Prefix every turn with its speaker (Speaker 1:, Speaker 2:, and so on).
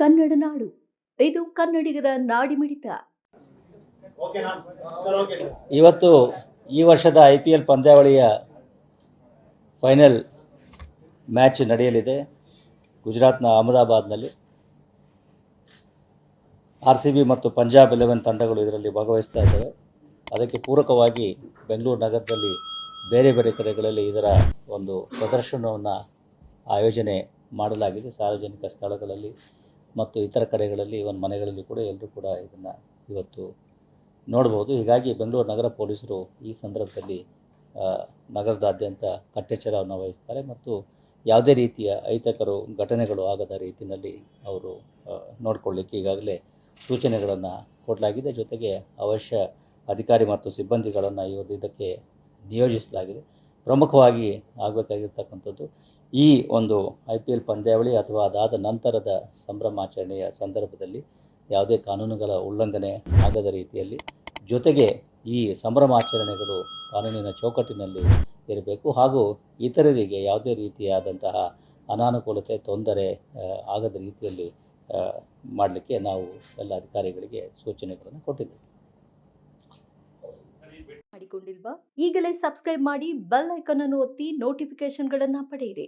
Speaker 1: ಕನ್ನಡ ನಾಡು. ಇದು ಕನ್ನಡಿಗರ ನಾಡಿಮಿಡಿತ
Speaker 2: ಇವತ್ತು ಈ ವರ್ಷದ ಐ ಪಿ ಎಲ್ ಪಂದ್ಯಾವಳಿಯ ಫೈನಲ್ ಮ್ಯಾಚ್ ನಡೆಯಲಿದೆ. ಗುಜರಾತ್ನ ಅಹಮದಾಬಾದ್ನಲ್ಲಿ. ಆರ್ ಸಿ ಬಿ ಮತ್ತು ಪಂಜಾಬ್ ಎಲೆವೆನ್ ತಂಡಗಳು ಇದರಲ್ಲಿ ಭಾಗವಹಿಸ್ತಾ ಇದ್ದಾವೆ. ಅದಕ್ಕೆ ಪೂರಕವಾಗಿ ಬೆಂಗಳೂರು ನಗರದಲ್ಲಿ ಬೇರೆ ಬೇರೆ ಕಡೆಗಳಲ್ಲಿ ಇದರ ಒಂದು ಪ್ರದರ್ಶನವನ್ನು ಆಯೋಜನೆ ಮಾಡಲಾಗಿದೆ. ಸಾರ್ವಜನಿಕ ಸ್ಥಳಗಳಲ್ಲಿ ಮತ್ತು ಇತರ ಕಡೆಗಳಲ್ಲಿ ಒಂದು ಮನೆಗಳಲ್ಲಿ ಕೂಡ ಎಲ್ಲರೂ ಕೂಡ ಇದನ್ನು ಇವತ್ತು ನೋಡ್ಬೋದು. ಹೀಗಾಗಿ ಬೆಂಗಳೂರು ನಗರ ಪೊಲೀಸರು ಈ ಸಂದರ್ಭದಲ್ಲಿ ನಗರದಾದ್ಯಂತ ಕಟ್ಟೆಚ್ಚರವನ್ನು ವಹಿಸ್ತಾರೆ ಮತ್ತು ಯಾವುದೇ ರೀತಿಯ ಅಹಿತಕರು, ಘಟನೆಗಳು ಆಗದ ರೀತಿಯಲ್ಲಿ ಅವರು ನೋಡಿಕೊಳ್ಳಿಕ್ಕೆ ಈಗಾಗಲೇ ಸೂಚನೆಗಳನ್ನು ಕೊಡಲಾಗಿದೆ. ಜೊತೆಗೆ ಅವಶ್ಯ ಅಧಿಕಾರಿ ಮತ್ತು ಸಿಬ್ಬಂದಿಗಳನ್ನು ಇವತ್ತು ಇದಕ್ಕೆ ನಿಯೋಜಿಸಲಾಗಿದೆ. ಪ್ರಮುಖವಾಗಿ ಆಗಬೇಕಾಗಿರ್ತಕ್ಕಂಥದ್ದು. ಈ ಒಂದು ಐ ಪಿ ಎಲ್ ಪಂದ್ಯಾವಳಿ ಅಥವಾ ಅದಾದ ನಂತರದ ಸಂಭ್ರಮಾಚರಣೆಯ ಸಂದರ್ಭದಲ್ಲಿ ಯಾವುದೇ ಕಾನೂನುಗಳ ಉಲ್ಲಂಘನೆ ಆಗದ ರೀತಿಯಲ್ಲಿ ಜೊತೆಗೆ ಈ ಸಂಭ್ರಮಾಚರಣೆಗಳು ಕಾನೂನಿನ ಚೌಕಟ್ಟಿನಲ್ಲಿ ಇರಬೇಕು. ಹಾಗೂ ಇತರರಿಗೆ ಯಾವುದೇ ರೀತಿಯಾದಂತಹ ಅನಾನುಕೂಲತೆ, ತೊಂದರೆ ಆಗದ ರೀತಿಯಲ್ಲಿ ಮಾಡಲಿಕ್ಕೆ ನಾವು ಎಲ್ಲ ಅಧಿಕಾರಿಗಳಿಗೆ ಸೂಚನೆಗಳನ್ನು ಕೊಟ್ಟಿದ್ದೇವೆ.
Speaker 1: ಮಾಡಿಕೊಂಡಿಲ್ವಾ? ಈಗಲೇ ಸಬ್ಸ್ಕ್ರೈಬ್ ಮಾಡಿ ಬೆಲ್ ಐಕಾನ್ ಅನ್ನು ಒತ್ತಿ ನೋಟಿಫಿಕೇಶನ್ಗಳನ್ನ ಪಡೆಯಿರಿ.